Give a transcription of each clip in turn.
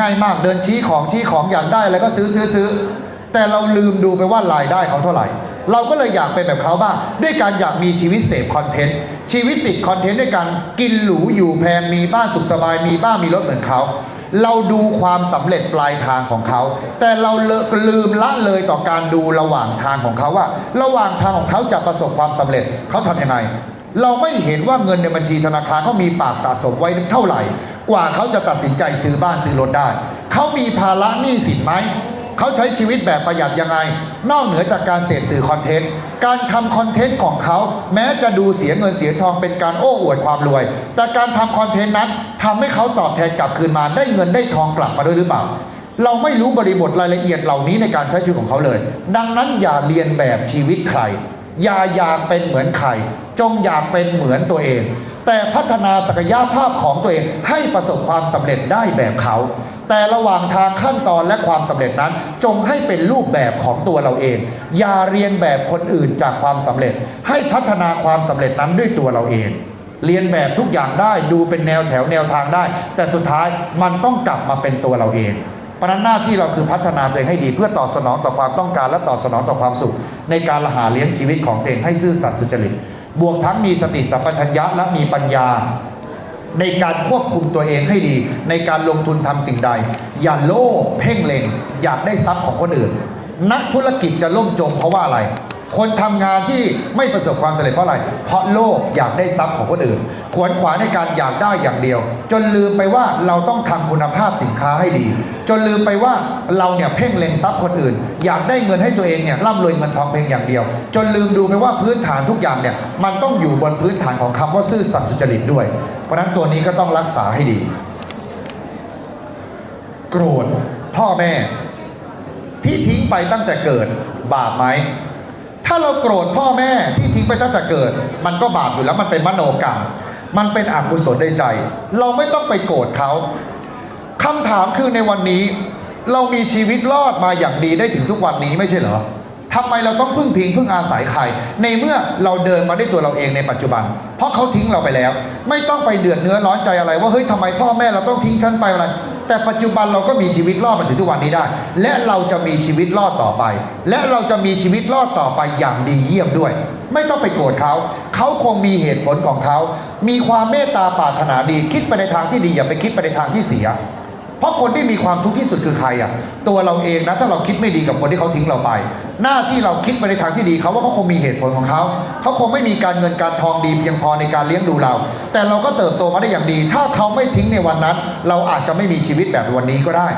ง่ายมากเดินชี้ของชี้ของอยากได้อะไรก็ซื้อซื้อซื้อ แต่เราลืมดูไปว่ารายได้เขาเท่าไหร่ เราก็เลยอยากเป็นแบบเขาบ้างด้วยการอยากมีชีวิตเสพคอนเทนต์ชีวิตติดคอนเทนต์ด้วยการกินหรูอยู่แพงมีบ้านสุขสบายมีบ้านมีรถเหมือนเขาเราดูความสำเร็จปลายทางของเขา แต่เราล,ลืมละเลยต่อการดูระหว่างทางของเขาว่า ระหว่างทางของเขาจะประสบความสำเร็จเขาทำยังไง เราไม่เห็นว่าเงินในบัญชีธนาคารเขามีฝากสะสมไว้เท่าไหร่ กว่าเขาจะตัดสินใจซื้อบ้านซื้อรถได้ เขามีภาระหนี้สินไหม เขาใช้ชีวิตแบบประหยัดยังไง นอกเหนือจากการเสพสื่อคอนเทนต์ การทำคอนเทนต์ของเขา แม้จะดูเสียเงินเสียทองเป็นการโอ้อวดความรวย แต่การทำคอนเทนต์นั้นทำให้เขาตอบแทนกลับคืนมาได้เงินได้ทองกลับมาด้วยหรือเปล่าเราไม่รู้บริบทรายละเอียดเหล่านี้ในการใช้ชีวิตของเขาเลย ดังนั้นอย่าเรียนแบบชีวิตใคร อย่าอยากเป็นเหมือนใคร จงอยากเป็นเหมือนตัวเอง แต่พัฒนาศักยภาพของตัวเองให้ประสบความสำเร็จได้แบบเขา แต่ระหว่างทางขั้นตอนและความสำเร็จนั้น จงให้เป็นรูปแบบของตัวเราเอง อย่าเรียนแบบคนอื่นจากความสำเร็จ ให้พัฒนาความสำเร็จนั้นด้วยตัวเราเอง เรียนแบบทุกอย่างได้ดูเป็นแนวแถวแนวทางได้ แต่สุดท้ายมันต้องกลับมาเป็นตัวเราเองเพราะฉะนั้นหน้าที่เราคือพัฒนาตัวเองให้ดีเพื่อตอบสนองต่อความต้องการและตอบสนองต่อความสุข ในการละหาเลี้ยงชีวิตของตัวเองให้ซื่อสัตย์สุจริต บวกทั้งมีสติสัมปชัญญะและมีปัญญา ในการควบคุมตัวเองให้ดี ในการลงทุนทำสิ่งใด อย่าโลภเพ่งเล็ง อยากได้ทรัพย์ของคนอื่น นักธุรกิจจะล่มจมเพราะว่าอะไร คนทำงานที่ไม่ประสบความสำเร็จเพราะอะไร เพราะโลภอยากได้ทรัพย์ของคนอื่น ขวนขวายในการอยากได้อย่างเดียว จนลืมไปว่าเราต้องทำคุณภาพสินค้าให้ดี จนลืมไปว่าเราเนี่ยเพ่งเล็งทรัพย์คนอื่น อยากได้เงินให้ตัวเองเนี่ยร่ำรวยเงินทองเพียงอย่างเดียว จนลืมดูไปว่าพื้นฐานทุกอย่างเนี่ยมันต้องอยู่บนพื้นฐานของคำว่าซื่อสัตย์สุจริตด้วย เพราะฉะนั้นตัวนี้ก็ต้องรักษาให้ดี โกรธพ่อแม่ ที่ทิ้งไปตั้งแต่เกิดบาปไหม ถ้าเราโกรธพ่อแม่ที่ทิ้งไปตั้งแต่เกิด มันก็บาปอยู่แล้วมันเป็นมโนกรรม มันเป็นอกุศลในใจ เราไม่ต้องไปโกรธเขาคำถามคือในวันนี้ เรามีชีวิตรอดมาอย่างดีได้ถึงทุกวันนี้ไม่ใช่เหรอทำไมเราต้องพึ่งพิงพึ่งอาศัยใคร ในเมื่อเราเดินมาได้ตัวเราเองในปัจจุบัน เพราะเขาทิ้งเราไปแล้ว ไม่ต้องไปเดือดเนื้อร้อนใจอะไรว่าเฮ้ยทำไมพ่อแม่เราต้องทิ้งฉันไปอะไร แต่ปัจจุบันเราก็มีชีวิตรอดมาถึงทุกวันนี้ได้ และเราจะมีชีวิตรอดต่อไป และเราจะมีชีวิตรอดต่อไปอย่างดีเยี่ยมด้วย ไม่ต้องไปโกรธเขาเขาคงมีเหตุผลของเขา มีความเมตตาปรารถนาดีคิดไปในทางที่ดีอย่าไปคิดไปในทางที่เสีย เพราะคนที่มีความทุกข์ที่สุดคือใครอะ ตัวเราเองนะถ้าเราคิดไม่ดีกับคนที่เขาทิ้งเราไป หน้าที่เราคิดไปในทางที่ดีเขาว่าเขาคงมีเหตุผลของเขา เขาคงไม่มีการเงินการทองดีเพียงพอในการเลี้ยงดูเรา แต่เราก็เติบโตมาได้อย่างดี ถ้าเขาไม่ทิ้งในวันนั้น เราอาจจะไม่มีชีวิตแบบวันนี้ก็ได้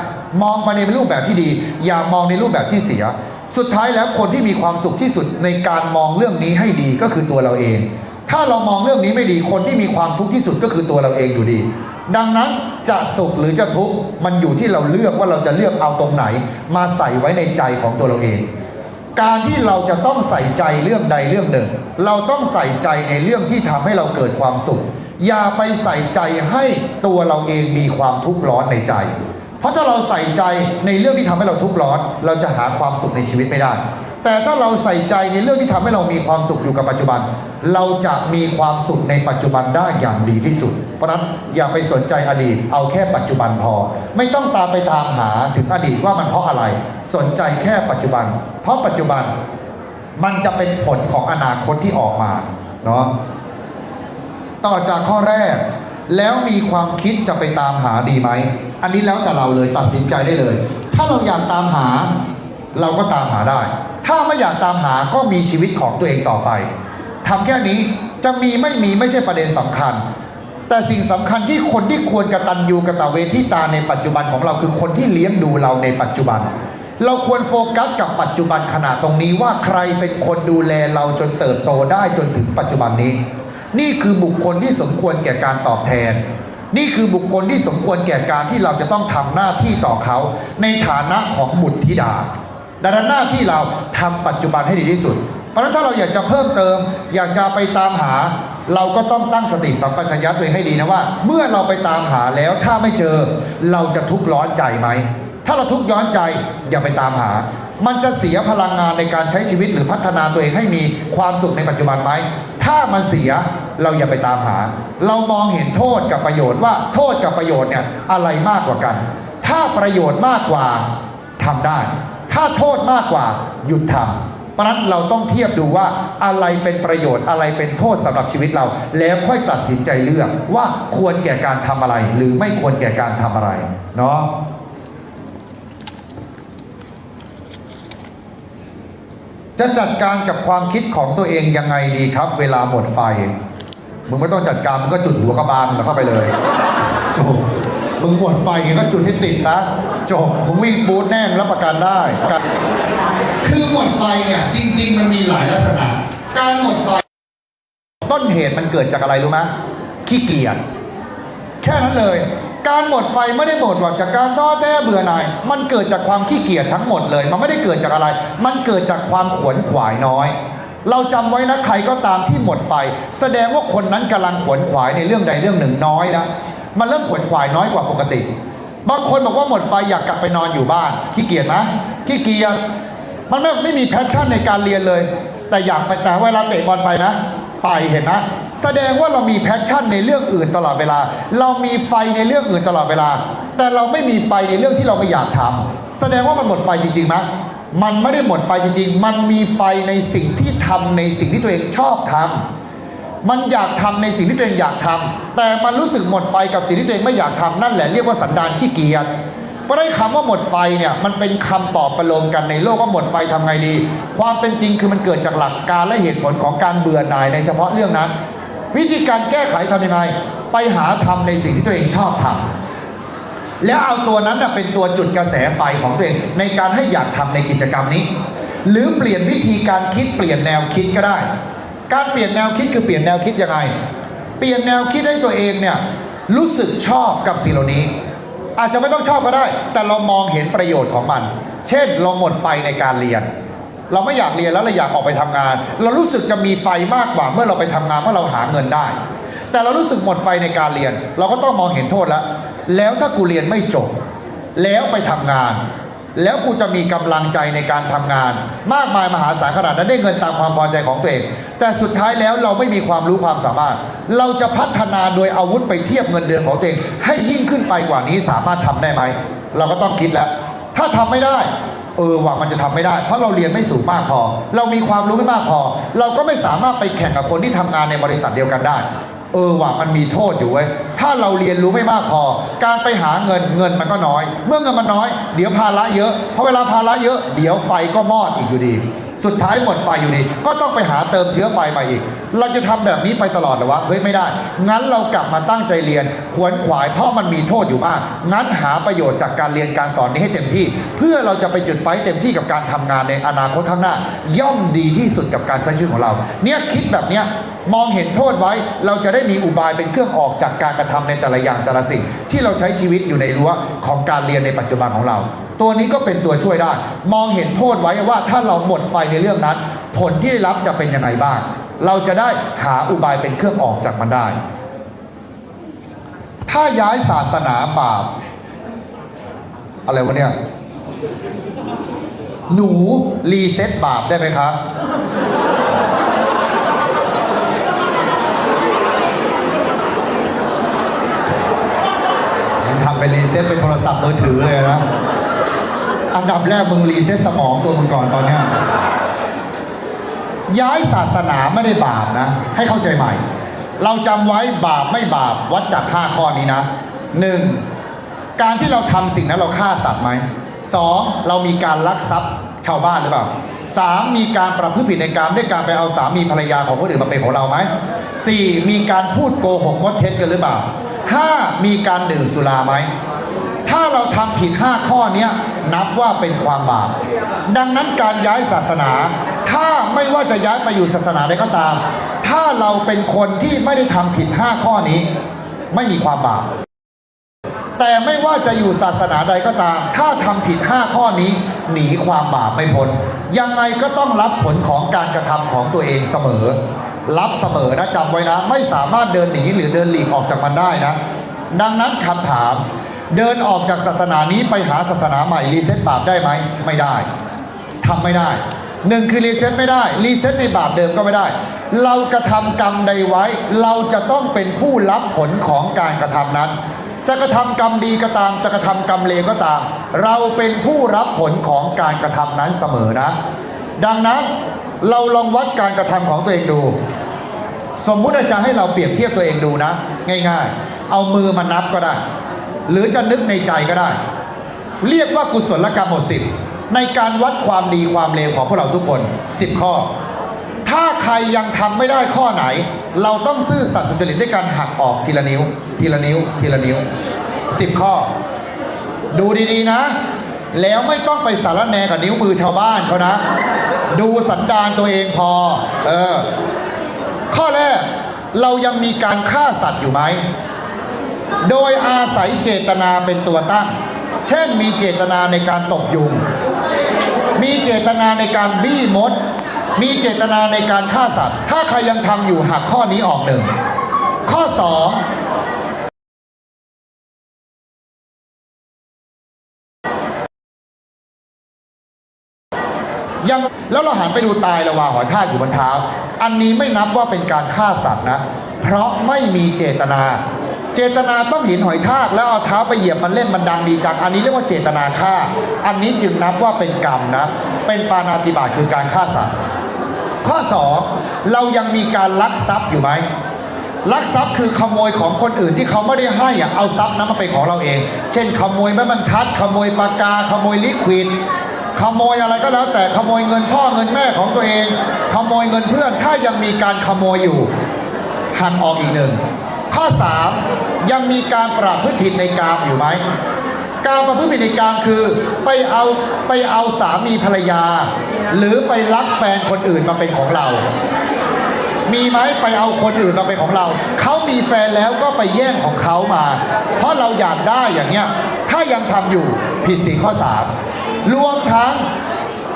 มองไปในรูปแบบที่ดี อย่ามองในรูปแบบที่เสีย สุดท้ายแล้วคนที่มีความสุขที่สุดในการมองเรื่องนี้ให้ดีก็คือตัวเราเองถ้าเรามองเรื่องนี้ไม่ดีคนที่มีความทุกข์ที่สุดก็คือตัวเราเองอยู่ดี ดังนั้นจะสุขหรือจะทุกข์มันอยู่ที่เราเลือกว่าเราจะเลือกเอาตรงไหน มาใส่ไว้ในใจของตัวเราเอง การที่เราจะต้องใส่ใจเรื่องใดเรื่องหนึ่ง เราต้องใส่ใจในเรื่องที่ทำให้เราเกิดความสุข อย่าไปใส่ใจให้ตัวเราเองมีความทุกข์ร้อนในใจ เพราะถ้าเราใส่ใจในเรื่องที่ทำให้เราทุกข์ร้อน เราจะหาความสุขในชีวิตไม่ได้ แต่ถ้าเราใส่ใจในเรื่องที่ทำให้เรามีความสุขอยู่กับปัจจุบัน เราจะมีความสุขในปัจจุบันได้อย่างดีที่สุด เพราะฉะนั้นอย่าไปสนใจอดีต เอาแค่ปัจจุบันพอ ไม่ต้องตามไปตามหาถึงอดีตว่ามันเพราะอะไร สนใจแค่ปัจจุบัน เพราะปัจจุบันมันจะเป็นผลของอนาคตที่ออกมาเนาะต่อจากข้อแรก แล้วมีความคิดจะไปตามหาดีไหม อันนี้แล้วแต่เราเลยตัดสินใจได้เลย ถ้าเราอยากตามหา เราก็ตามหาได้ ถ้าไม่อยากตามหาก็มีชีวิตของตัวเองต่อไปทำแค่นี้จะมีไม่มีไม่ใช่ประเด็นสำคัญ แต่สิ่งสำคัญที่คนที่ควรกระตัญญูกระตะเวทีตาในปัจจุบันของเราคือคนที่เลี้ยงดูเราในปัจจุบัน เราควรโฟกัสกับปัจจุบันขณะตรงนี้ว่าใครเป็นคนดูแลเราจนเติบโตได้จนถึงปัจจุบันนี้ นี่คือบุคคลที่สมควรแก่การตอบแทนนี่คือบุคคลที่สมควรแก่การที่เราจะต้องทำหน้าที่ต่อเขา ในฐานะของบุตรธิดา ดังนั้นหน้าที่เราทำปัจจุบันให้ดีที่สุด เพราะฉะนั้นถ้าเราอยากจะเพิ่มเติม อยากจะไปตามหา เราก็ต้องตั้งสติสัมปชัญญะตัวเองให้ดีนะว่า เมื่อเราไปตามหาแล้วถ้าไม่เจอ เราจะทุกข์ร้อนใจไหมถ้าเราทุกข์ย้อนใจอย่าไปตามหา มันจะเสียพลังงานในการใช้ชีวิตหรือพัฒนาตัวเองให้มีความสุขในปัจจุบันไหม ถ้ามันเสียเราอย่าไปตามหา เรามองเห็นโทษกับประโยชน์ว่าโทษกับประโยชน์เนี่ยอะไรมากกว่ากัน ถ้าถ้าประโยชน์มากกว่าทำได้ ถ้าโทษมากกว่าหยุดทำเพราะนั้นเราต้องเทียบดูว่าอะไรเป็นประโยชน์อะไรเป็นโทษสำหรับชีวิตเรา แล้วค่อยตัดสินใจเลือกว่าควรแก่การทำอะไร หรือไม่ควรแก่การทำอะไรเนาะจะจัดการกับความคิดของตัวเองยังไงดีครับ เวลาหมดไฟ มึงไม่ต้องจัดการมึงก็จุดหัวกระบาลแล้วเข้าไปเลยจ มึงหมดไฟก็จุดให้ติดซะจบมึงวิ่งบูทแน่นรับประกันได้กันคือหมดไฟเนี่ยจริง ๆ มันมีหลายลักษณะ การหมดไฟ ต้นเหตุมันเกิดจากอะไรรู้ไหมขี้เกียจแค่นั้นเลย การหมดไฟไม่ได้หมดหวังจากการท้อแท้เบื่อหน่าย มันเกิดจากความขี้เกียจทั้งหมดเลย มันไม่ได้เกิดจากอะไร มันเกิดจากความขวนขวายน้อย เราจำไว้นะใครก็ตามที่หมดไฟ แสดงว่าคนนั้นกำลังขวนขวายในเรื่องใดเรื่องหนึ่งน้อยแล้ว มันเริ่มขวนขวายน้อยกว่าปกติ บางคนบอกว่าหมดไฟอยากกลับไปนอนอยู่บ้านขี้เกียจไหมขี้เกียจมันไม่ไม่มีแพชชั่นในการเรียนเลย แต่อยากไปแต่เวลาเตะบอลไปนะไปเห็นนะแสดงว่าเรามีแพชชั่นในเรื่องอื่นตลอดเวลา เรามีไฟในเรื่องอื่นตลอดเวลา แต่เราไม่มีไฟในเรื่องที่เราไม่อยากทำแสดงว่ามันหมดไฟจริงๆไหมมันไม่ได้หมดไฟจริงๆ มันมีไฟในสิ่งที่ทำในสิ่งที่ตัวเองชอบทำ มันอยากทำในสิ่งที่ตัวเองอยากทำแต่มันรู้สึกหมดไฟกับสิ่งที่ตัวเองไม่อยากทำนั่นแหละเรียกว่าสันดานขี้เกียจเพราะได้คำว่าหมดไฟเนี่ยมันเป็นคำปลอบประโลมกันในโลกว่าหมดไฟทำไงดี ความเป็นจริงคือมันเกิดจากหลักการและเหตุผลของการเบื่อหน่ายในเฉพาะเรื่องนั้น วิธีการแก้ไขทำยังไง ไปหาทำในสิ่งที่ตัวเองชอบทำแล้วเอาตัวนั้นเป็นตัวจุดกระแสไฟของตัวเองในการให้อยากทำในกิจกรรมนี้ หรือเปลี่ยนวิธีการคิดเปลี่ยนแนวคิดก็ได้ การเปลี่ยนแนวคิดคือเปลี่ยนแนวคิดยังไง เปลี่ยนแนวคิดให้ตัวเองเนี่ยรู้สึกชอบกับสิ่งเหล่านี้ อาจจะไม่ต้องชอบก็ได้ แต่เรามองเห็นประโยชน์ของมัน เช่น เราหมดไฟในการเรียน เราไม่อยากเรียนแล้วเราอยากออกไปทำงาน เรารู้สึกจะมีไฟมากกว่าเมื่อเราไปทำงานเมื่อเราหาเงินได้ แต่เรารู้สึกหมดไฟในการเรียน เราก็ต้องมองเห็นโทษแล้วแล้วถ้ากูเรียนไม่จบ แล้วไปทำงาน แล้วกูจะมีกำลังใจในการทำงาน มากมายมหาศาลขนาดนั้นได้เงินตามความพอใจของตัวเอง แต่สุดท้ายแล้วเราไม่มีความรู้ความสามารถ เราจะพัฒนาโดยอาวุธไปเทียบเงินเดือนของตัวเอง ให้ยิ่งขึ้นไปกว่านี้สามารถทำได้ไหม เราก็ต้องคิดแล้ว ถ้าทำไม่ได้เออว่ามันจะทำไม่ได้ เพราะเราเรียนไม่สูงมากพอ เรามีความรู้ไม่มากพอ เราก็ไม่สามารถไปแข่งกับคนที่ทำงานในบริษัทเดียวกันได้ เออว่ามันมีโทษอยู่เว้ยถ้าเราเรียนรู้ไม่มากพอ การไปหาเงินเงินมันก็น้อย เมื่อเงินมันน้อย เดี๋ยวภาระเยอะเพราะเวลาภาระเยอะ เดี๋ยวไฟก็มอดอีกอยู่ดี สุดท้ายหมดไฟอยู่ดีก็ต้องไปหาเติมเชื้อไฟมาอีก เราจะทำแบบนี้ไปตลอดหรอวะเฮ้ยไม่ได้ งั้นเรากลับมาตั้งใจเรียนขวนขวายเพราะมันมีโทษอยู่มาก งั้นหาประโยชน์จากการเรียนการสอนนี้ให้เต็มที่ เพื่อเราจะไปจุดไฟเต็มที่กับการทำงานในอนาคตข้างหน้า ย่อมดีที่สุดกับการใช้ชีวิตของเรา เนี่ยคิดแบบเนี้ยมองเห็นโทษไว้เราจะได้มีอุบายเป็นเครื่องออกจากการกระทำในแต่ละอย่างแต่ละสิ่ง ที่เราใช้ชีวิตอยู่ในรั้วของการเรียนในปัจจุบันของเรา ตัวนี้ก็เป็นตัวช่วยได้ มองเห็นโทษไว้ว่าถ้าเราหมดไฟในเรื่องนั้น ผลที่ได้รับจะเป็นยังไงบ้าง เราจะได้หาอุบายเป็นเครื่องออกจากมันได้ ถ้าย้ายศาสนาบาปอะไรวะเนี่ย หนูรีเซ็ตบาปได้ไหมครับมึงทำเป็นรีเซ็ตเป็นโทรศัพท์มือถือเลยนะ อันดับแรกมึงรีเซ็ตสมองตัวมึงก่อนตอนเนี้ยย้ายศาสนาไม่ได้บาปนะ ให้เข้าใจใหม่ เราจำไว้บาปไม่บาปวัดจากห้าข้อนี้นะหนึ่งการที่เราทำสิ่งนั้นเราฆ่าสัตว์ไหมสองเรามีการลักทรัพย์ชาวบ้านหรือเปล่าสามมีการประพฤติผิดในการด้วยการไปเอาสามีภรรยาของคนอื่นมาเป็นของเราไหมสี่มีการพูดโกหกมดเท็จกันหรือเปล่าห้ามีการดื่มสุราไหมถ้าเราทำผิด5ข้อเนี้ย นับว่าเป็นความบาป ดังนั้นการย้ายศาสนา ถ้าไม่ว่าจะย้ายไปอยู่ศาสนาใดก็ตาม ถ้าเราเป็นคนที่ไม่ได้ทำผิด 5 ข้อนี้ ไม่มีความบาป แต่ไม่ว่าจะอยู่ศาสนาใดก็ตาม ถ้าทำผิด 5 ข้อนี้ หนีความบาปไม่พ้น ยังไงก็ต้องรับผลของการกระทำของตัวเองเสมอ รับเสมอนะจำไว้นะ ไม่สามารถเดินหนีหรือเดินหลีกออกจากมันได้นะ ดังนั้นคำถาม เดินออกจากศาสนานี้ไปหาศาสนาใหม่รีเซ็ตบาปได้ไหมไม่ได้ทำไม่ได้หนึ่งคือรีเซ็ตไม่ได้รีเซ็ตในบาปเดิมก็ไม่ได้ เรากระทำกรรมใดไว้ เราจะต้องเป็นผู้รับผลของการกระทำนั้น จะกระทำกรรมดีก็ตาม จะกระทำกรรมเลวก็ตาม เราเป็นผู้รับผลของการกระทำนั้นเสมอนะ ดังนั้นเราลองวัดการกระทำของตัวเองดู สมมุติอาจารย์ให้เราเปรียบเทียบตัวเองดูนะ ง่าย ๆ เอามือมานับก็ได้ หรือจะนึกในใจก็ได้ เรียกว่ากุศลกรรมหมดสิบในการวัดความดีความเลวของพวกเราทุกคน 10 ข้อ ถ้าใครยังทำไม่ได้ข้อไหน เราต้องซื่อสัตย์สุจริตด้วยการหักออกทีละนิ้ว ทีละนิ้ว ทีละนิ้ว 10 ข้อ ดูดีๆนะ แล้วไม่ต้องไปสารแหนกับนิ้วมือชาวบ้านเขานะ ดูสันดานตัวเองพอ เออ ข้อแรกเรายังมีการฆ่าสัตว์อยู่ไหม โดยอาศัยเจตนาเป็นตัวตั้ง เช่นมีเจตนาในการตบยุง มีเจตนาในการบี้มด มีเจตนาในการฆ่าสัตว์ ถ้าใครยังทำอยู่หักข้อนี้ออกหนึ่ง ข้อสองยังแล้วเราหันไปดูตายระวาหอยทากอยู่บนเท้า อันนี้ไม่นับว่าเป็นการฆ่าสัตว์นะ เพราะไม่มีเจตนา เจตนาต้องเห็นหอยทากแล้วเอาเท้าไปเหยียบมันเล่นมันดังดีจังอันนี้เรียกว่าเจตนาฆ่า อันนี้จึงนับว่าเป็นกรรมนะ เป็นปานาติบาตคือการฆ่าสัตว์ข้อสองเรายังมีการลักทรัพย์อยู่ไหมลักทรัพย์คือขโมยของคนอื่นที่เขาไม่ได้ให้อะเอาทรัพย์นั้นมาเป็นของเราเอง เช่น ขโมยแม่บรรทัด ขโมยปากกา ขโมยลิควิดขโมยอะไรก็แล้วแต่ขโมยเงินพ่อเงินแม่ของตัวเอง ขโมยเงินเพื่อนถ้ายังมีการขโมยอยู่หักออกอีกหนึ่ง ข้อ 3 ยังมีการประพฤติผิดในกามอยู่ไหมการประพฤติผิดในกามคือไปเอาไปเอาสามีภรรยา หรือไปลักแฟนคนอื่นมาเป็นของเรา มีไหมไปเอาคนอื่นมาเป็นของเรา เขามีแฟนแล้วก็ไปแย่งของเขามา เพราะเราอยากได้อย่างเงี้ยถ้ายังทำอยู่ผิดสิ่ข้อสามรวมทั้ง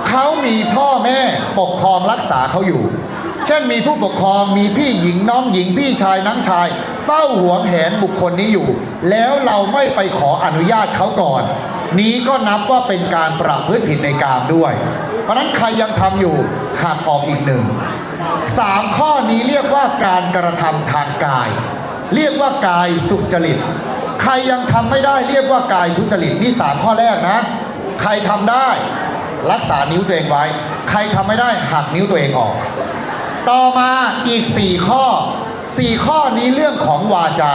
เขามีพ่อแม่ปกครองรักษาเขาอยู่ เช่นมีผู้ปกครองมีพี่หญิงน้องหญิงพี่ชายน้องชาย เฝ้าหวงแหนบุคคลนี้อยู่ แล้วเราไม่ไปขออนุญาตเขาก่อน นี้ก็นับว่าเป็นการประพฤติผิดในกามด้วย เพราะฉะนั้นใครยังทำอยู่หักออกอีกหนึ่งสามข้อนี้เรียกว่าการกระทำทางกาย เรียกว่ากายสุจริต ใครยังทำไม่ได้เรียกว่ากายทุจริตนี่สามข้อแรกนะ ใครทำได้ รักษานิ้วตัวเองไว้ ใครทำไม่ได้หักนิ้วตัวเองออก ต่อมาอีก 4 ข้อ 4 ข้อนี้เรื่องของวาจา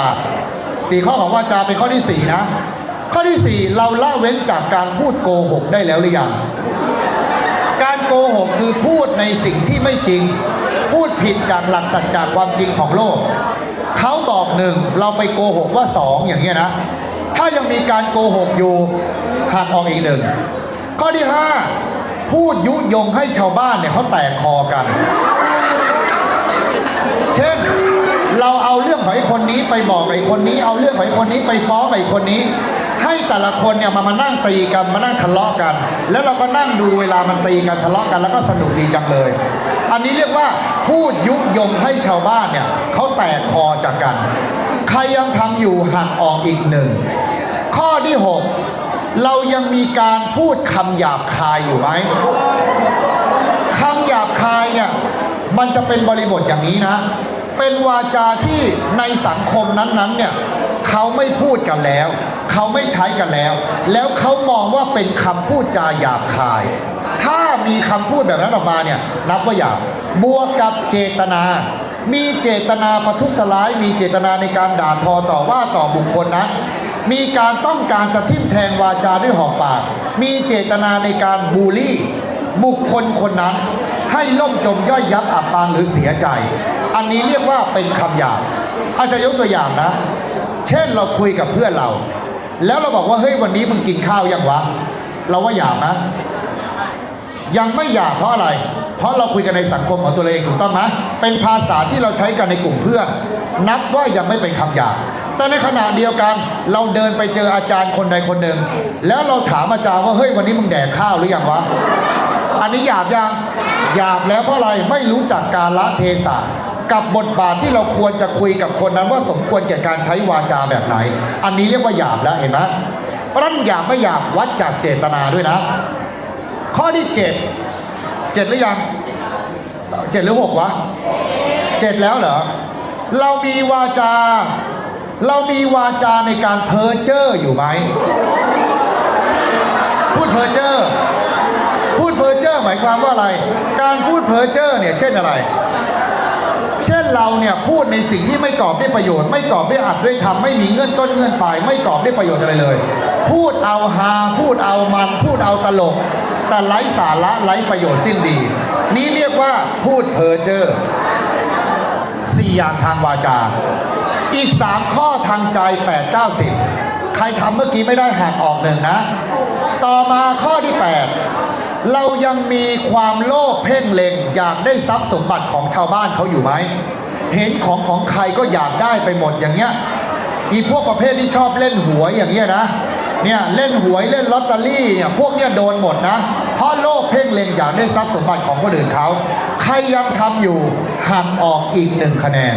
4 ข้อของวาจาเป็นข้อที่ 4 นะ ข้อที่ 4 เราละเว้นจากการพูดโกหกได้แล้วหรือยัง การโกหกคือพูดในสิ่งที่ไม่จริง พูดผิดจากหลักสัจจะความจริงของโลก เขาบอกหนึ่งเราไปโกหกว่าสองอย่างเงี้ยนะ ถ้ายังมีการโกหกอยู่หักออกอีกหนึ่งข้อที่ห้าพูดยุยงให้ชาวบ้านเนี่ยเขาแตกคอกัน เช่น เราเอาเรื่องของไอ้คนนี้ไปบอกไอ้คนนี้ เอาเรื่องของไอ้คนนี้ไปฟ้องไอ้คนนี้ ให้แต่ละคนเนี่ยมามานั่งตีกันมานั่งทะเลาะกัน แล้วเราก็นั่งดูเวลามันตีกันทะเลาะกันแล้วก็สนุกดีจังเลย อันนี้เรียกว่าพูดยุยงให้ชาวบ้านเนี่ยเขาแตกคอจากกัน ใครยังทำอยู่หักออกอีกหนึ่งข้อที่หกเรายังมีการพูดคำหยาบคายอยู่ไหมคำหยาบคายเนี่ย มันจะเป็นบริบทอย่างนี้นะ เป็นวาจาที่ในสังคมนั้นๆเนี่ยเขาไม่พูดกันแล้ว เขาไม่ใช้กันแล้ว แล้วเขามองว่าเป็นคำพูดจาหยาบคาย ถ้ามีคำพูดแบบนั้นออกมาเนี่ยนับว่าหยาบบวกกับเจตนา มีเจตนาประทุษร้าย มีเจตนาในการด่าทอต่อว่าต่อบุคคลนั้นมีการต้องการจะทิ่มแทงวาจาด้วยหอกปาก มีเจตนาในการบูลลี่ บุคคลคนนั้น ให้ล่มจมย่อยยับอับปางหรือเสียใจ อันนี้เรียกว่าเป็นคำหยาบอาจจะยกตัวอย่างนะ เช่นเราคุยกับเพื่อนเรา แล้วเราบอกว่าเฮ้ยวันนี้มึงกินข้าวยังวะ เราว่าหยาบนะ ยังไม่หยาบเพราะอะไร เพราะเราคุยกันในสังคมของตัวเองถูกต้องไหมเป็นภาษาที่เราใช้กันในกลุ่มเพื่อน นับว่ายังไม่เป็นคำหยาบแต่ในขณะเดียวกันเราเดินไปเจออาจารย์คนใดคนหนึ่ง แล้วเราถามอาจารย์ว่าเฮ้ยวันนี้มึงแดกข้าวหรือยังวะ อันนี้หยาบยังหยาบแล้วเพราะอะไรไม่รู้จักการละเทศะกับบทบาทที่เราควรจะคุยกับคนนั้นว่าสมควรแก่การใช้วาจาแบบไหน อันนี้เรียกว่าหยาบแล้วเห็นไหมเพราะนั้นหยาบไม่หยาบวัดจากเจตนาด้วยนะ ข้อที่เจ็ดเจ็ดหรือยังเจ็ดหรือหกวะเจ็ดแล้วเหรอเรามีวาจา เรามีวาจาในการเพ้อเจ้ออยู่ไหมพูดเพอเจอพูดเพ้อเจ้อ หมายความว่าอะไร การพูดเพ้อเจ้อเนี่ยเช่นอะไร เช่นเราเนี่ยพูดในสิ่งที่ไม่กอบด้วยประโยชน์ ไม่กอบด้วยอัดด้วยทำไม่มีเงื่อนต้นเงื่อนปลายไม่กอบด้วยประโยชน์อะไรเลย พูดเอาฮาพูดเอามัน พูดเอาตลก แต่ไร้สาระไร้ประโยชน์สิ้นดี นี้เรียกว่าพูดเพ้อเจ้อสี่อย่างทางวาจา อีกสามข้อทางใจ8 9 0ใครทำเมื่อกี้ไม่ได้หักออกหนึ่งนะ ต่อมาข้อที่8 เรายังมีความโลภเพ่งเล็งอยากได้ทรัพย์สมบัติของชาวบ้านเขาอยู่ไหม เห็นของของใครก็อยากได้ไปหมดอย่างเงี้ย อีพวกประเภทที่ชอบเล่นหวยอย่างเงี้ยนะ เนี่ยเล่นหวยเล่นลอตเตอรี่เนี่ยพวกเนี้ยโดนหมดนะ เพราะโลภเพ่งเล็งอยากได้ทรัพย์สมบัติของคนอื่นเขา ใครยังทำอยู่หักออกอีกหนึ่งคะแนน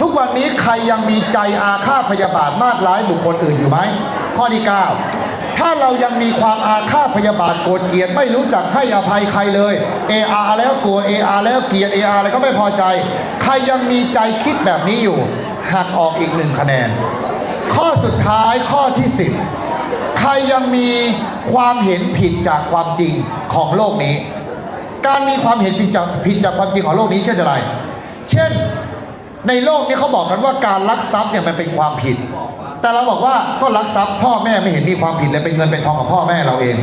ทุกวันนี้ใครยังมีใจอาฆาตพยาบาทมาดร้ายบุคคลอื่นอยู่ไหมข้อที่9 ถ้าเรายังมีความอาฆาตพยาบาทโกรธเกลียดไม่รู้จักให้อภัยใครเลย AR แล้วกลัว AR แล้วเกลียด AR อะไรก็ไม่พอใจ ใครยังมีใจคิดแบบนี้อยู่หักออกอีกหนึ่งคะแนน ข้อสุดท้ายข้อที่10ใครยังมีความเห็นผิดจากความจริงของโลกนี้ การมีความเห็นผิดจากผิดจากความจริงของโลกนี้เช่นอะไร เช่นในโลกนี้เขาบอกกันว่าการลักทรัพย์เนี่ยมันเป็นความผิด แต่เราบอกว่าก็ลักทรัพย์พ่อแม่ไม่เห็นมีความผิดเลยเป็นเงินเป็นทองของพ่อแม่เราเอง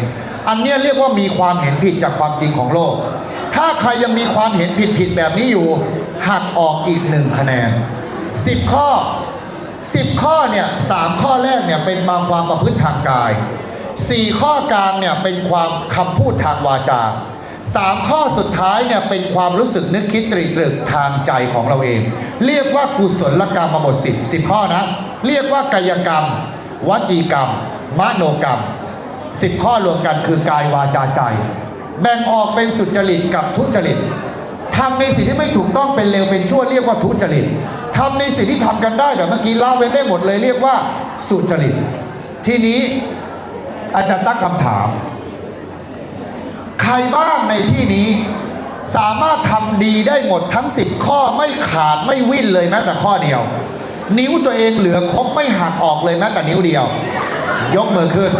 อันนี้เรียกว่ามีความเห็นผิดจากความจริงของโลก ถ้าใครยังมีความเห็นผิดผิดแบบนี้อยู่หักออกอีกหนึ่งคะแนนสิบข้อสิบข้อเนี่ยสามข้อแรกเนี่ยเป็นบางความประพฤติทางกายสี่ข้อกลางเนี่ยเป็นความคำพูดทางวาจา สามข้อสุดท้ายเนี่ยเป็นความรู้สึกนึกคิดตรีตรึกทางใจของเราเอง เรียกว่ากุศลกรรมมาหมดสิบสิบข้อนะ เรียกว่ากายกรรม วจีกรรม มโนกรรมสิบข้อรวมกันคือกายวาจาใจ แบ่งออกเป็นสุจริตกับทุจริตทำในสิ่งที่ไม่ถูกต้องเป็นเลวเป็นชั่วเรียกว่าทุจริตทำในสิ่งที่ทำกันได้แบบเมื่อกี้เล่าไว้ได้หมดเลยเรียกว่าสุจริต ทีนี้อาจารย์ตั้งคำถาม ใครบ้างในที่นี้ สามารถทำดีได้หมดทั้ง 10 ข้อไม่ขาดไม่วิ่นเลยแม้แต่ข้อเดียว นิ้วตัวเองเหลือครบไม่หักออกเลยแม้แต่นิ้วเดียว ยกมือขึ้น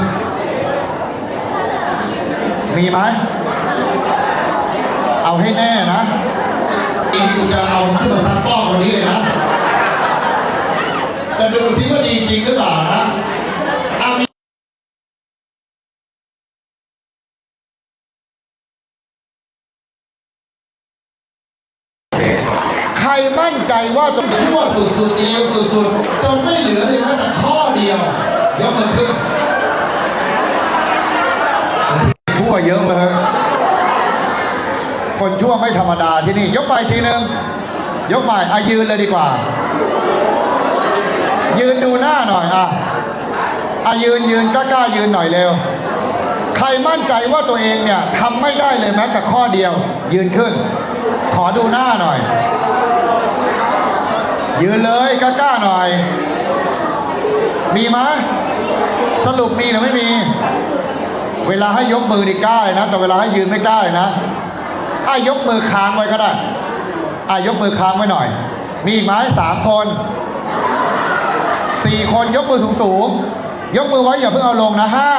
มีไหมเอาให้แน่นะอีกกูจะเอาขึ้นมาซักฟอกวันนี้เลยนะ แต่ดูซิว่าดีจริงหรือเปล่านะเอามี ใครมั่น ใจว่าต้องชั่วสุดๆเลวสุดๆจนไม่เหลือเลยแม้แต่ข้อเดียวยกมือขึ้นชั่วเยอะเลยคนชั่วไม่ธรรมดาที่นี่ ยกไปทีหนึ่งยกใหม่อายืนเลยดีกว่า ยืนดูหน้าหน่อยอะอายืนยืนกล้าๆยืนหน่อยเร็วใครมั่นใจว่าตัวเองเนี่ยทำไม่ได้เลยแม้แต่ข้อเดียว ยืนขึ้น ขอดูหน้าหน่อย ยืนเลยกล้าๆหน่อย มีไหมสรุปมีหรือไม่มี เวลาให้ยกมือนี่กล้าเลยนะ แต่เวลาให้ยืนไม่กล้าเลยนะอะยกมือค้างไว้ก็ได้อะยกมือค้างไว้หน่อย มีอีกไหมสามคนสี่คนยกมือสูงสูงยกมือไว้อย่าเพิ่งเอาลงนะห้า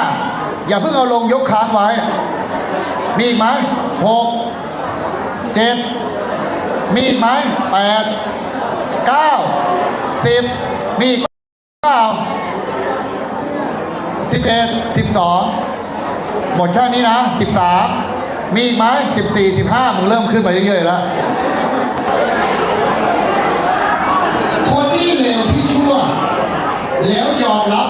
อย่าเพิ่งเอาลงยกค้างไว้ มีอีกไหมหกเจ็ดมีอีกไหมแปด เก้าสิบมีเก้าสิบเอ็ดสิบสองหมดแค่นี้นะสิบสามมีไหมสิบสี่สิบห้ามันเริ่มขึ้นไปเยอะๆแล้ว คนที่เลวที่ชั่ว แล้วยอมรับ